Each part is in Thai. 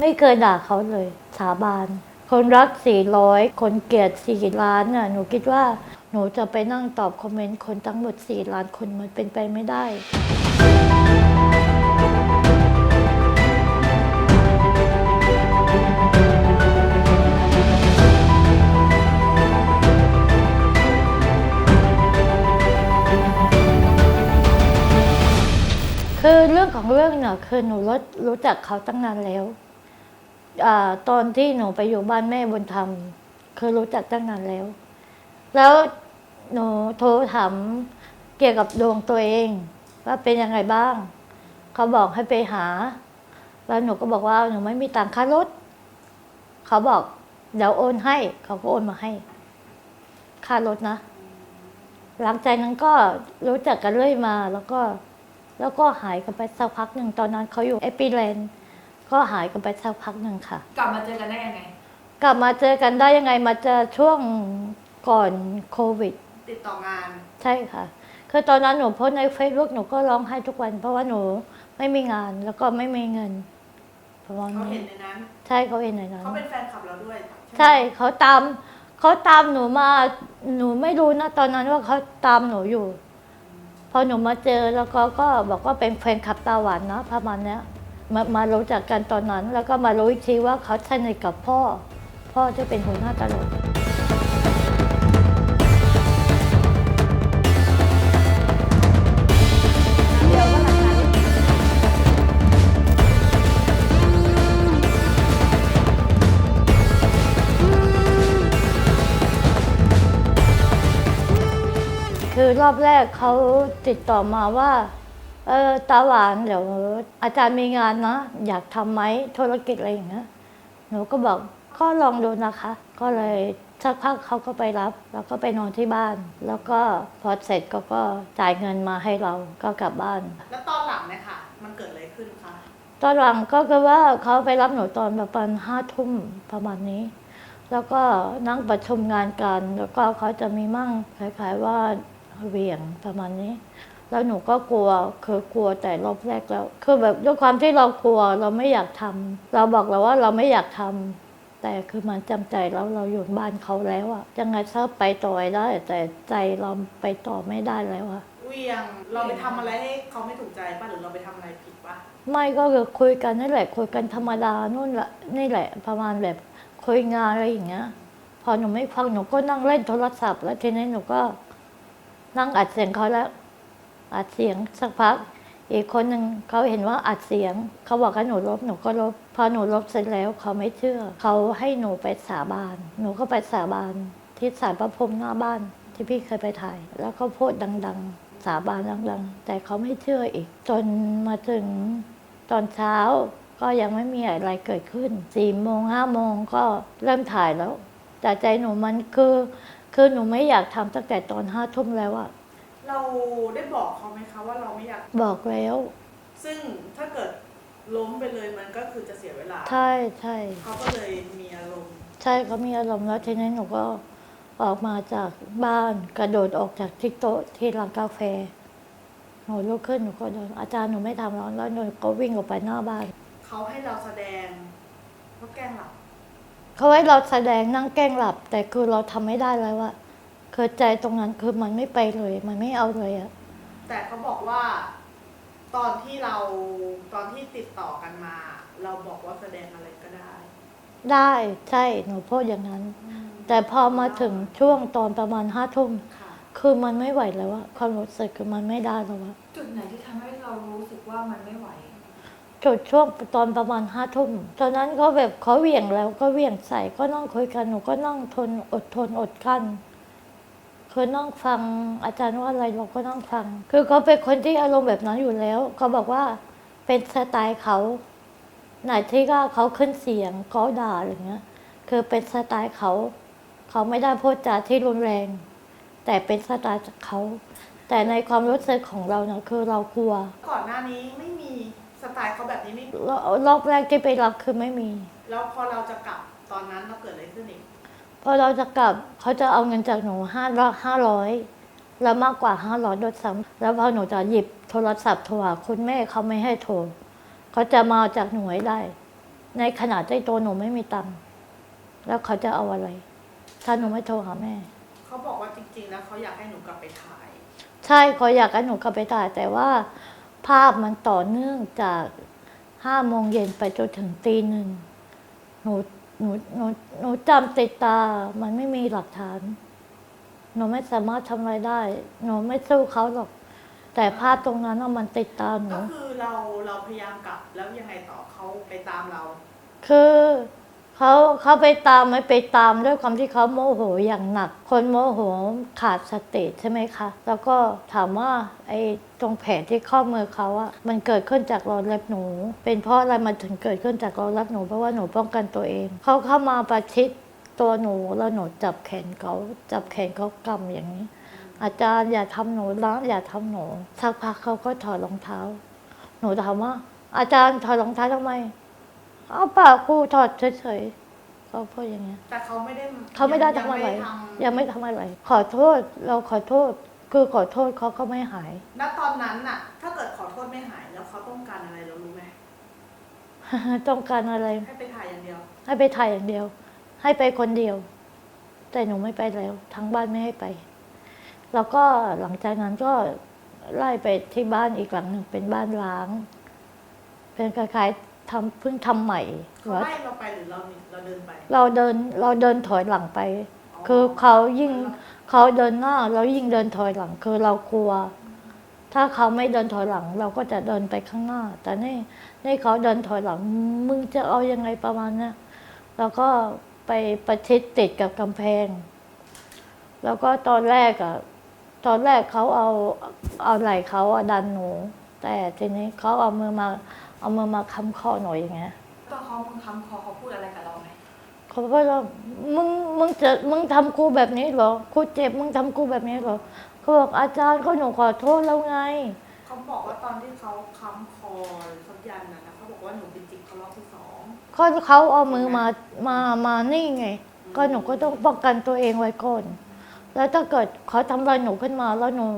ไม่เคยด่าเขาเลยสาบาน คนรักสี่ร้อยคนเกลียดสี่ล้านน่ะหนูคิดว่าหนูจะไปนั่งตอบคอมเมนต์คนทั้งหมดสี่ล้านคนมันเป็นไปไม่ได้คือเรื่องของเรื่องเนี่ยคือหนูรู้รู้จักเขาตั้งนานแล้ว ตอนที่หนูไปอยู่บ้านแม่บุญธรรมคือรู้จักตั้งนานแล้ว แล้วหนูโทรถามเกี่ยวกับดวงตัวเอง ว่าเป็นยังไงบ้าง เขาบอกให้ไปหา แล้วหนูก็บอกว่าหนูไม่มีตังค่ารถ เขาบอกเดี๋ยวโอนให้ เขาก็โอนมาให้ ค่ารถนะ หลังจากนั้นก็รู้จักกันเรื่อยมา แล้วก็ แล้วก็หายกันไปสักพักหนึ่งตอนนั้นเขาอยู่เอปิแลนด์ ก็หายกันไปสักพักหนึ่งค่ะ กลับมาเจอกันได้ยังไง กลับมาเจอกันได้ยังไงมาเจอช่วงก่อนโควิด ติดต่องาน ใช่ค่ะ คือตอนนั้นหนูโพสต์ในเฟซบุ๊กหนูก็ร้องไห้ทุกวัน เพราะว่าหนูไม่มีงานแล้วก็ไม่มีเงินประมาณเขาเห็นี้นในนั้น ใช่เขาเห็นในนั้นเขาเป็นแฟนคลับเราด้วยไหมใช่เขาตามเขาตามหนูมาหนูไม่รู้นะตอนนั้นว่าเขาตามหนูอยู่ พอหนูมาเจอแล้วก็ก็บอกว่าเป็นแฟนคลับตาหวานนะประมาณเนี้ย มามารู้จักกันตอนนั้น แล้วก็มารู้อีกทีว่าเขาสนิทกับพ่อ พ่อจะเป็นหัวหน้าตลกเดี๋ยวก็หลังจากนั้นคือรอบแรกเขาติดต่อมาว่า เออตาหวานเดี๋ยวอาจารย์มีงานนะ อยากทำไหมธุรกิจอะไรอย่างเงี้ยหนูก็บอกก็ลองดูนะคะ ก็เลยสักพักเขาก็ไปรับ แล้วก็ไปนอนที่บ้าน แล้วก็พอเสร็จก็ก็จ่ายเงินมาให้เราก็กลับบ้าน แล้วตอนหลังเนี่ยค่ะ มันเกิดอะไรขึ้นคะตอนหลังก็คือว่าเขาไปรับหนูตอนประมาณห้าทุ่มประมาณนี้ แล้วก็นั่งประชุมงานกัน แล้วก็เขาจะมีมั่งคล้ายๆว่าเหวี่ยงประมาณนี้ แล้วหนูก็กลัวคือกลัวแต่รอบแรกแล้ว คือแบบด้วยความที่เรากลัวเราไม่อยากทำเราบอกแล้วว่าเราไม่อยากทำแต่คือมันจำใจแล้วเราอยู่บ้านเขาแล้วอะยังไงถ้าไปต่อได้ แต่ใจเราไปต่อไม่ได้แล้วอะเวียงเราไปทำอะไรให้เขาไม่ถูกใจป่ะหรือเราไปทำอะไรผิดป่ะไม่ก็คือคุยกันนี่แหละ คุยกันธรรมดานู่นแหละนี่แหละ ประมาณแบบคุยงานอะไรอย่างเงี้ย พอหนูไม่ฟังหนูก็นั่งเล่นโทรศัพท์ แล้วทีนี้หนูก็นั่งอัดเสียงเขาแล้ว อัดเสียงสักพัก อีกคนหนึ่งเขาเห็นว่าอัดเสียง เขาบอกให้หนูลบหนูก็ลบ พอหนูลบเสร็จแล้วเขาไม่เชื่อ เขาให้หนูไปสาบาน หนูก็ไปสาบานที่ศาลพระพรมหน้าบ้านที่พี่เคยไปถ่าย แล้วก็พูดดัง ๆ สาบานดัง ๆ แต่เขาไม่เชื่ออีก จนมาถึงตอนเช้าก็ยังไม่มีอะไรเกิดขึ้นสี่โมงห้าโมงก็เริ่มถ่ายแล้ว แต่ใจหนูมันคือ คือหนูไม่อยากทำตั้งแต่ตอนห้าทุ่มแล้วอะ เราได้บอกเขาไหมคะว่าเราไม่อยาก บอกแล้ว ซึ่งถ้าเกิดล้มไปเลยมันก็คือจะเสียเวลาใช่ใช่เขาก็เลยมีอารมณ์ใช่เขามีอารมณ์แล้วทีนี้หนูก็ออกมาจากบ้านกระโดดออกจากที่โต๊ะที่ร้านกาแฟหนูลุกขึ้นหนูก็เดินอาจารย์หนูไม่ทำแล้วแล้วหนูก็วิ่งออกไปหน้าบ้านเขาให้เราแสดงว่าแกล้งหลับเขาให้เราแสดงนั่งแกล้งหลับ แต่คือเราทำไม่ได้แล้วอะ คือใจตรงนั้นคือมันไม่ไปเลย มันไม่เอาเลยอะแต่เขาบอกว่า ตอนที่เราตอนที่ติดต่อกันมา เราบอกว่าแสดงอะไรก็ได้ ได้ใช่หนูพูดอย่างนั้น แต่พอมาถึงช่วงตอนประมาณห้าทุ่มค่ะคือมันไม่ไหวแล้วอะความรู้สึกคือมันไม่ได้แล้วอะจุดไหนที่ทำให้เรารู้สึกว่ามันไม่ไหวจุดช่วงตอนประมาณห้าทุ่มตอนนั้นเขาแบบเขาเหวี่ยงแล้วก็เหวี่ยงใส่ก็นั่งคุยกันหนูก็นั่งทนอดทนอดกลั้น คือนั่งฟังอาจารย์ว่าอะไรเราก็นั่งฟัง คือเขาเป็นคนที่อารมณ์แบบนั้นอยู่แล้ว เขาบอกว่าเป็นสไตล์เขาไหนที่ก็เขาขึ้นเสียงเขาด่าอะไรเงี้ย คือเป็นสไตล์เขา เขาไม่ได้พูดจาที่รุนแรง แต่เป็นสไตล์จากเขา แต่ในความรู้สึกของเราเนี่ยคือเรากลัว ก่อนหน้านี้ไม่มีสไตล์เขาแบบนี้ไม่รรอบแรกที่ไปรับคือไม่มี แล้วพอเราจะกลับตอนนั้นเราเกิดอะไรขึ้นอีก พอเราจะกลับเขาจะเอาเงินจากหนูห้าร้อยห้าร้อยแล้วมากกว่าห้าร้อยด้วยซ้ำแล้วพอหนูจะหยิบโทรศัพท์โทรหาคุณแม่เขาไม่ให้โทรเขาจะมาเอาจากหนูให้ได้ ในขณะที่ตัวหนูไม่มีตังค์แล้วเขาจะเอาอะไร ถ้าหนูไม่โทรหาแม่ เขาบอกว่าจริงๆแล้วเขาอยากให้หนูกลับไปถ่าย ใช่เขาอยากให้หนูกลับไปถ่าย แต่ว่าภาพมันต่อเนื่องจากห้าโมงเย็นไปจนถึงตีหนึ่งหนู หนูหนูหนูจำติดตา มันไม่มีหลักฐาน หนูไม่สามารถทำอะไรได้ หนูไม่สู้เขาหรอก แต่ภาพตรงนั้นน่ะมันติดตาหนู ก็คือเราเราพยายามกลับแล้วยังไงต่อเขาไปตามเรา คือ เขาเขาไปตามไม่ไปตามด้วยความที่เขาโมโหอย่างหนัก คนโมโหขาดสติใช่ไหมคะ แล้วก็ถามว่าไอ้ตรงแผลที่ข้อมือเขาอะมันเกิดขึ้นจากรอยเล็บหนู เป็นเพราะอะไรมันถึงเกิดขึ้นจากรอยเล็บหนูเพราะว่าหนูป้องกันตัวเอง เขาเข้ามาประชิดตัวหนูแล้วหนูจับแขนเขาจับแขนเขากำอย่างนี้ อาจารย์อย่าทำหนูนะอย่าทำหนูสักพักเขาก็ถอดรองเท้า หนูถามว่าอาจารย์ถอดรองเท้าทำไม เอาเปล่าครูถอดเฉยๆเขาพูดอย่างเงี้ย แต่เขาไม่ได้เขาไม่ได้ยังทำอะไรม่ทำยังไม่ทำอะไร ขอโทษเราขอโทษ คือขอโทษเขาก็ไม่หาย ณตอนนั้นน่ะ ถ้าเกิดขอโทษไม่หายแล้วเขาต้องการอะไรเรารู้ไหมต้องการอะไร ให้ไปถ่ายอย่างเดียว ให้ไปถ่ายอย่างเดียว ให้ไปคนเดียว แต่หนูไม่ไปแล้ว ทั้งบ้านไม่ให้ไป แล้วก็หลังจากนั้นก็ไล่ไปที่บ้านอีกหลังหนึ่งเป็นบ้านร้าง เป็นคล้ายๆ ทำเพิ่งทำใหม่เขาไล่เราไปหรือเราเราเดินไปเราเดินเราเดินถอยหลังไป คือเขายิ่งเขาเดินหน้าเรายิ่งเดินถอยหลัง คือเรากลัว ถ้าเขาไม่เดินถอยหลัง เราก็จะเดินไปข้างหน้า แต่นี่นี่เขาเดินถอยหลัง มึงจะเอายังไงประมาณเนี้ยแล้วก็ไปประชิดติดกับกำแพง แล้วก็ตอนแรกอะตอนแรกเขาเอาเอาไหล่เขาอะดันหนู แต่ทีนี้เขาเอามือมา เอามือมาค้ำคอหนูอย่างเงี้ยตอนเขามึงคำคอเขาพูดอะไรกับเราไหมเขาบอกว่ามึงมึงจะมึงทำกูแบบนี้เหรอกูเจ็บมึงทำกูแบบนี้เหรอเขาบอกอาจารย์ก็หนูขอโทษแล้วไงเขาบอกว่าตอนที่เขาค้ำคอหรือสักยันน่ะนะเขาบอกว่าหนูเป็นจิกเขารอบที่สองก็เขาเอามือมามามานี่ไง ก็หนูก็ต้องป้องกันตัวเองไว้ก่อนแล้วถ้าเกิดเขาทำอะไรหนูขึ้นมาแล้วหนู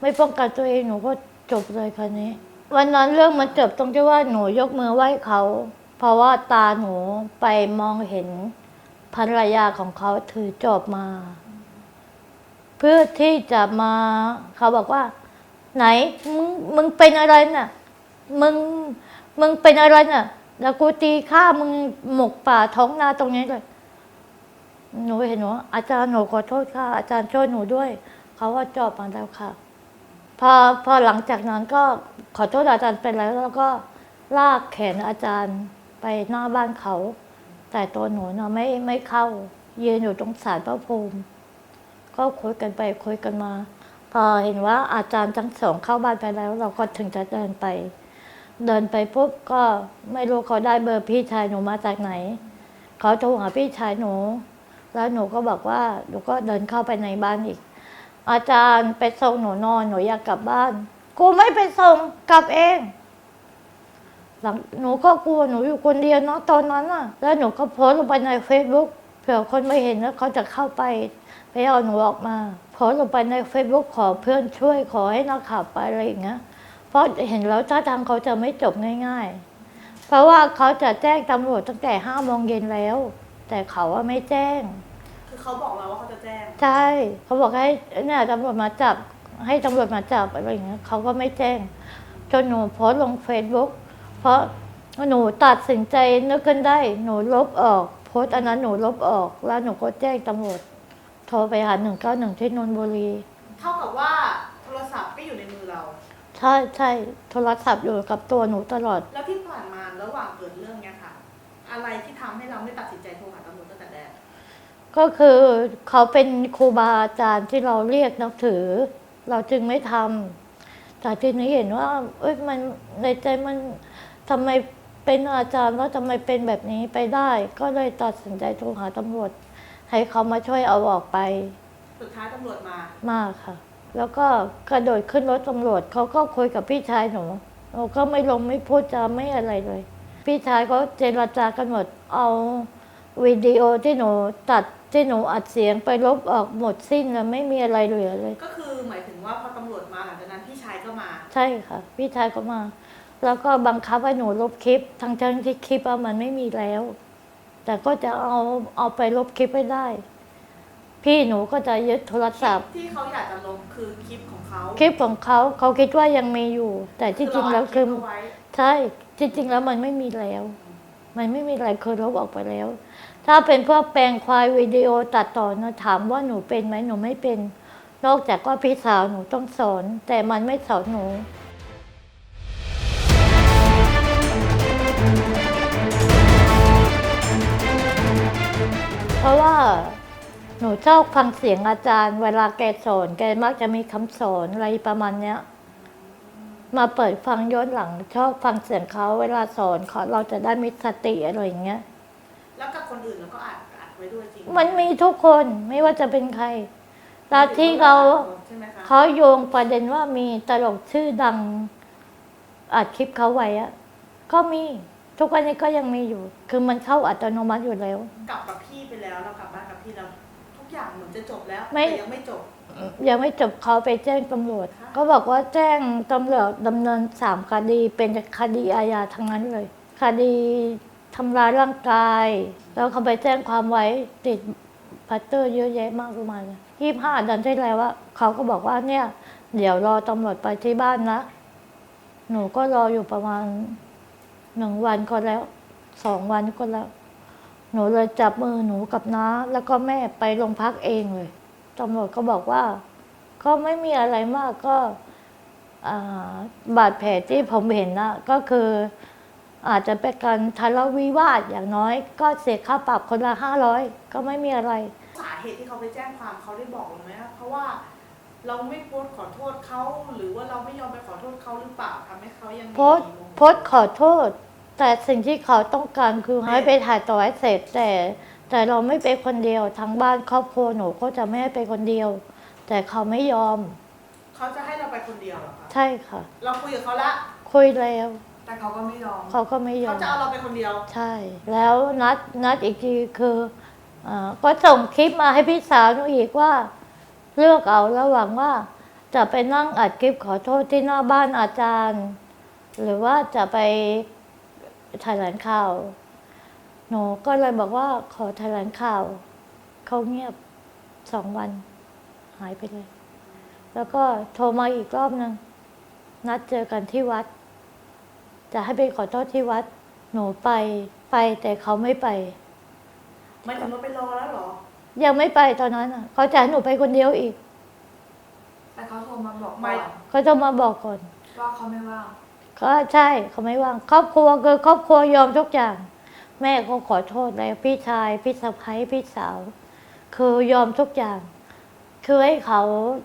ไม่ป้องกันตัวเองหนูก็จบเลยคันนี้ วันนั้นเรื่องมันจบตรงที่ว่าหนูยกมือไหว้เขา เพราะว่าตาหนูไปมองเห็นภรรยาของเขาถือจอบมา เพื่อที่จะมาเขาบอกว่า ไหนมึงมึงเป็นอะไรน่ะ มึงมึงเป็นอะไรน่ะ แล้วกูตีข้ามึงหมกป่าท้องนาตรงนี้เลยหนูเห็นว่าอาจารย์หนูขอโทษค่ะ อาจารย์ช่วยหนูด้วย เขาว่าจอบมาแล้วค่ะ พอพอหลังจากนั้นก็ขอโทษอาจารย์ไปแล้วแล้วก็ลากแขนอาจารย์ไปหน้าบ้านเขา แต่ตัวหนูเนาะไม่ไม่เข้า ยืนอยู่ตรงศาลพระภูมิ ก็คุยกันไปคุยกันมา พอเห็นว่าอาจารย์ทั้งสองเข้าบ้านไปแล้ว เราก็ถึงจะเดินไป เดินไปปุ๊บก็ไม่รู้เขาได้เบอร์พี่ชายหนูมาจากไหน เขาโทรหาพี่ชายหนู แล้วหนูก็บอกว่าหนูก็เดินเข้าไปในบ้านอีก อาจารย์ไปส่งหนูนอนหนูอยากกลับบ้านกูไม่ไปส่งกลับเองหลังหนูก็กลัวหนูอยู่คนเดียวเนาะตอนนั้นน่ะแล้วหนูก็โพสต์ลงไปในเฟซบุ๊กเผื่อคนไม่เห็นแล้วเขาจะเข้าไป ไปเอาหนูออกมาโพสต์ลงไปในเฟซบุ๊กขอเพื่อนช่วยขอให้นักข่าวไปอะไรอย่างเงี้ยเพราะเห็นแล้วท่าทางเขาจะไม่จบง่าย ๆ เพราะว่าเขาจะแจ้งตำรวจตั้งแต่ห้าโมงเย็นแล้ว แต่เขาว่าไม่แจ้ง คือเขาบอกเราว่าเขาจะแจ้ง ใช่เขาบอกให้เนี่ยตำรวจมาจับ ให้ตำรวจมาจับอะไรอย่างเงี้ยเขาก็ไม่แจ้งจนหนูโพสต์ลงเฟซบุ๊กเพราะหนูตัดสินใจนึกขึ้นได้ หนูลบออกโพสต์อันนั้นหนูลบออก แล้วหนูก็แจ้งตำรวจโทรไปหาหนึ่งเก้าหนึ่งที่นนทบุรีเท่ากับว่าโทรศัพท์ก็อยู่ในมือเรา ใช่ใช่โทรศัพท์อยู่กับตัวหนูตลอด แล้วที่ผ่านมาระหว่างเกิดเรื่องเนี้ยค่ะ อะไรที่ทำให้เราไม่ตัดสินใจโทรหาตำรวจตั้งแต่แรก ก็คือเขาเป็นครูบาอาจารย์ที่เราเรียกนับถือ เราจึงไม่ทำแต่ทีนี้เห็นว่า เอ้ยมันในใจมันทำไมเป็นอาจารย์แล้วทำไมเป็นแบบนี้ไปได้ ก็เลยตัดสินใจโทรหาตำรวจ ให้เขามาช่วยเอาออกไป สุดท้ายตำรวจมา มากค่ะ แล้วก็กระโดดขึ้นรถตำรวจเขาก็คุยกับพี่ชายหนูหนูก็ไม่ลงไม่พูดจาไม่อะไรเลย พี่ชายเขาเจรจากันหมดเอา วิดีโอที่หนูตัดที่หนูอัดเสียงไปลบออกหมดสิ้นแล้วไม่มีอะไรเหลือเลย ก็คือหมายถึงว่าพอตำรวจมาหลังจากนั้นพี่ชายก็มา ใช่ค่ะ พี่ชายก็มา แล้วก็บังคับให้หนูลบคลิป ทั้งทั้งๆที่คลิปอะมันไม่มีแล้ว แต่ก็จะเอาเอาไปลบคลิปให้ได้ พี่หนูก็จะยึดโทรศัพท์ ที่เขาอยากจะลบคือคลิปของเขาคลิปของเขาเขาคิดว่ายังมีอยู่ แต่ที่จริงแล้วคือเาดลิปเาไว้ใช่จริงๆแล้วมันไม่มีแล้ว มันไม่มีอะไรคือลบออกไปแล้ว ถ้าเป็นพวกแปลงควายวิดีโอตัดต่อนะถามว่าหนูเป็นไหมหนูไม่เป็น นอกจากว่าพี่สาวหนูต้องสอน แต่มันไม่สอนหนูเพราะว่าหนูชอบฟังเสียงอาจารย์ เวลาแกสอน แกมักจะมีคำสอนอะไรประมาณเนี้ย มาเปิดฟังย้อนหลัง ชอบฟังเสียงเขาเวลาสอนเขาเราจะได้มีสติอะไรอย่างเงี้ย แล้วกับคนอื่นเราก็อัดอัดไว้ด้วยจริงมันมีทุกคนไม่ว่าจะเป็นใครแล้วที่เขาใช่ไหมคะเขาโยงประเด็นว่ามีตลกชื่อดังอัดคลิปเขาไว้อะก็มีทุกวันนี้ก็ยังมีอยู่ คือมันเข้าอัตโนมัติอยู่แล้ว กลับกับพี่ไปแล้วเรากลับบ้านกับพี่แล้วทุกอย่างเหมือนจะจบแล้วไม่ แต่ยังไม่จบ ยังไม่จบเขาไปแจ้งตำรวจก็บอกว่าแจ้งตำรวจดำเนินสามคดีเป็นคดีอาญาทั้งนั้นเลย คดี ทำร้ายร่างกาย แล้วเขาไปแจ้งความไว้ติดพัตเตอร์เยอะแยะมากมายยี่ห้าดือนที่แล้วว่าเขาก็บอกว่าเนี่ย เดี๋ยวรอตำรวจไปที่บ้านนะหนูก็รออยู่ประมาณหนึ่งวันก็แล้วสองวันก็แล้ว หนูเลยจับมือหนูกับน้า แล้วก็แม่ไปโรงพักเองเลยตำรวจก็บอกว่า ก็ไม่มีอะไรมากก็บาดแผลที่ผมเห็นนะก็คือ อาจจะเป็นการทะเลาะวิวาทอย่างน้อย ก็เสียค่าปรับคนละห้าร้อยก็ไม่มีอะไร สาเหตุที่เขาไปแจ้งความเขาได้บอกเราไหมเพราะว่าเราไม่โพสต์ขอโทษเขาหรือว่าเราไม่ยอมไปขอโทษเขาหรือเปล่าทำให้เขายังมีโพสต์โพสต์ขอโทษ แต่สิ่งที่เขาต้องการคือให้ไปถ่ายต่อให้เสร็จแต่ แต่เราไม่ไปคนเดียวทางบ้านครอบครัวหนูก็จะไม่ให้ไปคนเดียว แต่เขาไม่ยอม เขาจะให้เราไปคนเดียวเหรอคะใช่ค่ะ เราคุยกับเขาละคุยแล้ว แต่เขาก็ไม่ยอมเขาก็ไม่ยอเขาม จะเอาเราไปคนเดียว ใช่ แล้วนัดนัดอีกทีคืออาก็ส่งคลิปมาให้พี่สาวหนูอีกว่า เลือกเอาระหว่างว่า จะไปนั่งอัดคลิปขอโทษที่หน้าบ้านอาจารย์ หรือว่าจะไปแถลงข่าว หนูก็เลยบอกว่าขอแถลงข่าว เขาเงียบสองวัน หายไปเลย แล้วก็โทรมาอีกรอบหนึ่งนัดเจอกันที่วัด จะให้ไปขอโทษที่วัด หนูไปไปแต่เขาไม่ไป มันถึงเราไปรอแล้วเหรอ ยังไม่ไปตอนนั้นอะเขาจะให้หนูไปคนเดียวอีกแต่เขาโทรมาบอกไม่ ก่อนเขาจะมาบอกก่อน ว่าเขาไม่ว่างก็ใช่เขาไม่ว่างครอบครัวคือครอบครัวยอมทุกอย่าง แม่ก็ขอโทษแล้วพี่ชายพี่สะพ้ายพี่สาว คือยอมทุกอย่าง คือให้เขา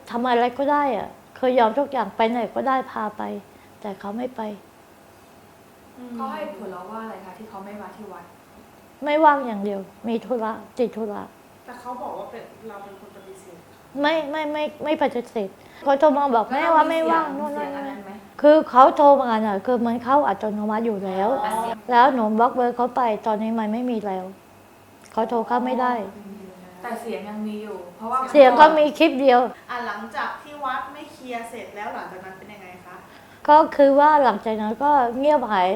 ทำอะไรก็ได้อะคือยอมทุกอย่างไปไหนก็ได้พาไป แต่เขาไม่ไป เขาให้ผลเราว่าอะไรคะที่เขาไม่มาที่วัด ไม่ว่างอย่างเดียว มีธุระติดธุระแต่เขาบอกว่าเป็นเราเป็นคนปฏิเสธไม่ไม่ไม่ไม่ปฏิเสธเขาโทรมาบอกแม่ว่าไม่ว่างแล้นู่นเรนั่นมีเสียงอันนั่นั้นนไหมคือเขาโทรมาน่ะคือมันเข้าอัตโนมัติอยู่แล้วแต่เสียงแล้วหนูบล็อกเบอร์เขาไปตอนนี้มันไม่มีแล้วเขาโทรเข้าไม่ได้ แต่เสียงยังมีอยู่ เพราะว่าเสียงก็มีคลิปเดียว อะหลังจากที่วัดไม่เคลียร์เสร็จแล้วหลังจากนั้น ก็คือว่าหลังจากนั้นก็เงียบหาย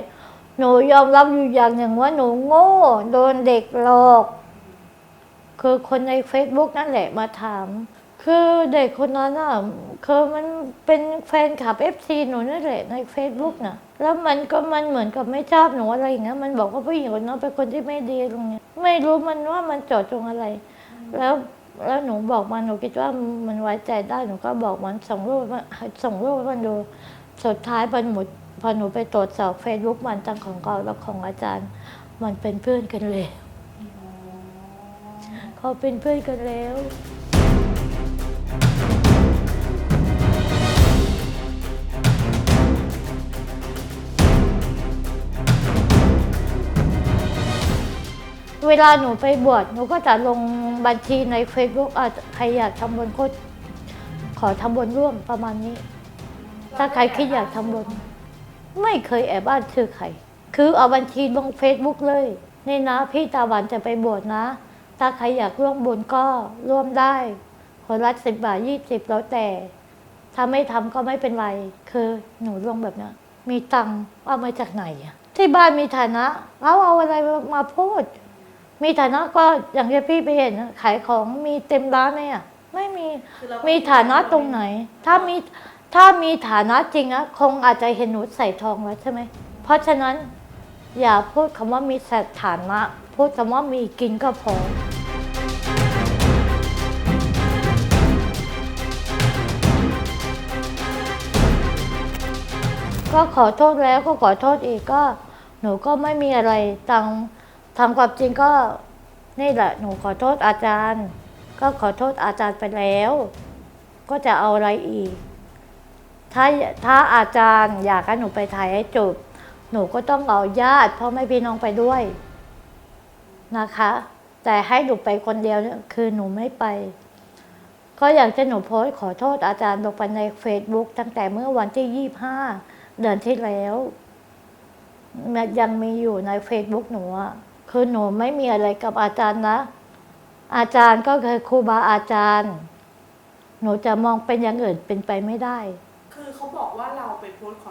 หนูยอมรับอยู่อย่างหนึ่งว่าหนูโง่ โดนเด็กหลอก คือคนใน Facebook นั่นแหละมาถาม คือเด็กคนนั้นอะคือมันเป็นแฟนคลับ FC หนูนั่นแหละใน Facebook นะแล้วมันก็มันเหมือนกับไม่ชอบหนูอะไรอย่างเงี้ยมันบอกว่าผู้หญิงคนนั้นเป็นคนที่ไม่ดีตรงเนี้ยไม่รู้มันว่ามันเจอดจงอะไร แล้วแล้วหนูบอกมันหนูคิดว่ามันไว้ใจได้หนูก็บอกมันส่งรูปมาส่งรูปมันดู สุดท้ายพอหนูพอหนูไปตรวจสอบเฟซบุ๊กมันทั้งของเราและของอาจารย์ มันเป็นเพื่อนกันเลยเขาเป็นเพื่อนกันแล้ว เวลาหนูไปบวชหนูก็จะลงบัญชีใน Facebook อาจใครอยากทำบุญก็ขอทำบุญร่วมประมาณนี้ ถ้าใครคิดอยากทำบุญไม่เคยแอบอ้างชื่อใคร คือเอาบัญชีลงเฟซบุ๊กเลย นี่นะ พี่ตาหวันจะไปบวชนะ ถ้าใครอยากร่วมบุญก็ร่วมได้คนละสิบบาทยี่สิบแล้วแต่ ถ้าไม่ทำก็ไม่เป็นไร คือหนูลงแบบนั้นมีตังค์เอามาจากไหนอะที่บ้านมีฐานะเราเอาอะไรมาพูด มีฐานะก็อย่างที่พี่ไปเห็นนะขายของมีเต็มร้านไหมอะไม่มีคือเรามีฐานะตรงไหน ถ้ามี ถ้ามีฐานะจริงอะคงอาจจะเห็นหนูใส่ทองแล้วใช่ไหม เพราะฉะนั้นอย่าพูดคำว่ามีสถานะ พูดคำว่ามีกินก็พอ ก็ขอโทษแล้วก็ขอโทษอีกก็ หนูก็ไม่มีอะไรทางทางความจริงก็นี่แหละหนูขอโทษอาจารย์ ก็ขอโทษอาจารย์ไปแล้ว ก็จะเอาอะไรอีก ถ้าถ้าอาจารย์อยากให้หนูไปถ่ายให้จบ หนูก็ต้องเอาญาติพ่อแม่พี่น้องไปด้วยนะคะ แต่ให้หนูไปคนเดียวเนี่ยคือหนูไม่ไป ก็อยากจะหนูโพสขอโทษอาจารย์ลงไปใน Facebook ตั้งแต่เมื่อวันที่ยี่ห้าเดือนที่แล้วยังมีอยู่ใน Facebook หนูอะคือหนูไม่มีอะไรกับอาจารย์นะ อาจารย์ก็คือครูบาอาจารย์ หนูจะมองเป็นอย่างอื่นเป็นไปไม่ได้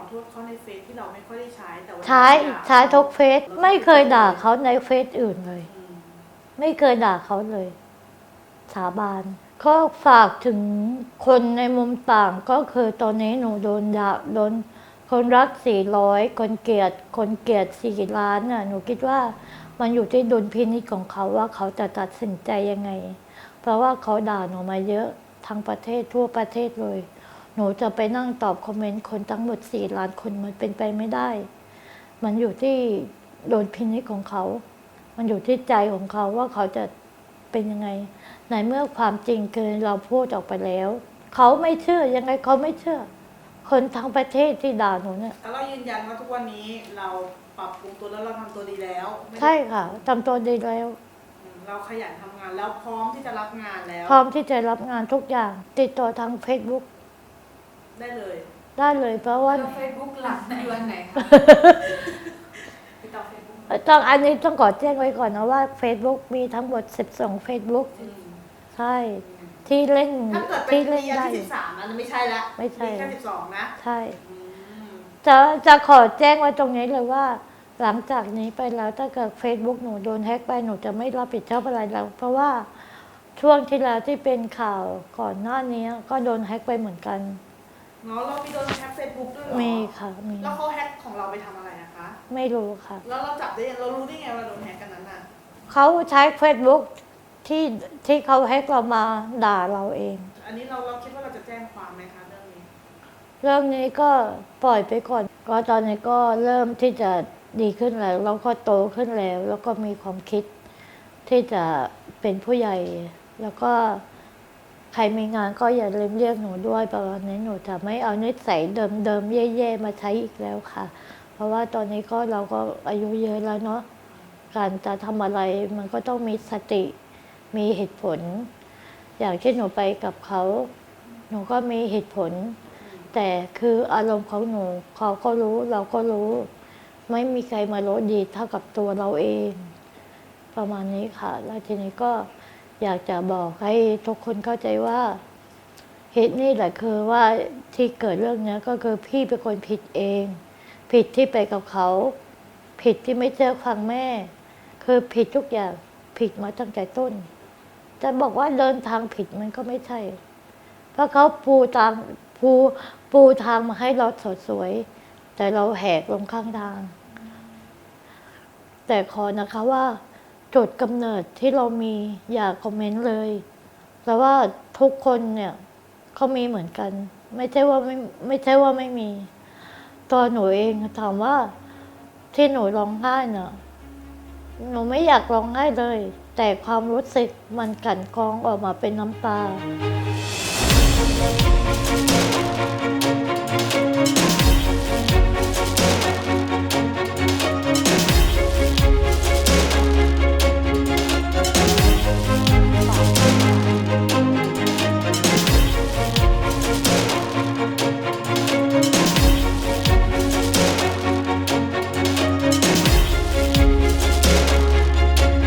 โพสต์ขอโทษเขาในเฟซที่เราไม่ค่อยได้ใช้แต่ว่าใช้ใช้ทุกเฟซไม่เคยด่าเขาในเฟซอื่นเลยอืมไม่เคยด่าเขาเลย สาบานก็ฝากถึงคนในมุมต่างก็คือตอนนี้หนูโดนด่าโดนคนรักสี่ร้อยคนเกลียดคนเกลียดสี่ล้านน่ะหนูคิดว่ามันอยู่ที่ดุลพินิจของเขาว่าเขาจะตัดสินใจยังไง เพราะว่าเขาด่าหนูมาเยอะทั้งประเทศทั่วประเทศเลย หนูจะไปนั่งตอบคอมเมนต์คนทั้งหมดสี่ล้านคนมันเป็นไปไม่ได้ มันอยู่ที่ดุลพินิจของเขา มันอยู่ที่ใจของเขาว่าเขาจะเป็นยังไง ในเมื่อความจริงคือเราพูดออกไปแล้ว เขาไม่เชื่อยังไงเขาไม่เชื่อ คนทั้งประเทศที่ด่าหนูเนี่ย แต่เรายืนยันว่าทุกวันนี้เราปรับปรุงตัวแล้วเราทำตัวดีแล้วไม่ได้ใช่ค่ะทำตัวดีแล้วอืมเราขยันทำงานแล้วพร้อมที่จะรับงานแล้ว พร้อมที่จะรับงานทุกอย่าง ติดต่อทาง Facebook ได้เลยได้เลยเพราะว่าแล้วเฟซบุ๊กหลักอยู่อันไหนคะ ติดต่อเฟซบุ๊กต้องอันนี้ต้องขอแจ้งไว้ก่อนนะว่า Facebook มีทั้งหมด 12 Facebook อืมใช่ ที่เล่นถ้าเกิดเป็ที่นเล่นปีอันได้ ที่สิบสามอันนั้นไม่ใช่ละไม่ใช่แค่สิบสองนะใช่ อืมจะจะขอแจ้งไว้ตรงนี้เลยว่า หลังจากนี้ไปแล้วถ้าเกิด Facebook หนูโดนแฮ็กไปหนูจะไม่รับผิดชอบอะไรแล้ว เพราะว่าช่วงที่แล้วที่เป็นข่าวก่อนหน้านี้ก็โดนแฮ็กไปเหมือนกัน เนาะเรามีโดนแฮ็กเฟซบุ๊กด้วยเหรอมีค่ะมีแล้วเขาแฮ็กของเราไปทำอะไรนะคะ ไม่รู้ค่ะ แล้วเราจับได้ยังเรารู้ได้ไงว่าเราโดนแฮ็กกันนั้นน่ะเขาใช้ Facebook ที่ที่เขาแฮ็กเรามาด่าเราเอง อันนี้เราเราคิดว่าเราจะแจ้งความไหมคะเรื่องนี้ เรื่องนี้ก็ปล่อยไปก่อน ก็ตอนนี้ก็เริ่มที่จะดีขึ้นแล้วแล้วก็โตขึ้นแล้ว แล้วก็มีความคิดที่จะเป็นผู้ใหญ่ แล้วก็ ใครมีงานก็อย่าลืมเรียกหนูด้วยประมาณนี้หนูจะไม่เอานิสัยเดิมๆแย่ๆมาใช้อีกแล้วค่ะ เพราะว่าตอนนี้ก็เราก็อายุเยอะแล้วเนาะการจะทำอะไรมันก็ต้องมีสติมีเหตุผล อย่างที่หนูไปกับเขาหนูก็มีเหตุผล แต่คืออารมณ์ของหนูเขาก็รู้เราก็รู้ ไม่มีใครมารู้ดีเท่ากับตัวเราเอง ประมาณนี้ค่ะ แล้วทีนี้ก็ อยากจะบอกให้ทุกคนเข้าใจว่าเหตุนี่แหละคือว่าที่เกิดเรื่องนี้ก็คือพี่เป็นคนผิดเอง ผิดที่ไปกับเขา ผิดที่ไม่เจอฟังแม่ คือผิดทุกอย่างผิดมาตั้งแต่ต้น จะบอกว่าเดินทางผิดมันก็ไม่ใช่ เพราะเขาปูทางปูปูทางมาให้เราสดสวย แต่เราแหกลงข้างทาง แต่ขอนะคะว่า จุดกำเนิดที่เรามีอย่าคอมเมนต์เลยแต่ว่าทุกคนเนี่ยเขามีเหมือนกัน ไม่ใช่ว่าไม่ไม่ใช่ว่าไม่มีตัวหนูเองถามว่าที่หนูร้องไห้เน่ะหนูไม่อยากร้องไห้เลย แต่ความรู้สึกมันกลั่นกรองออกมาเป็นน้ำตา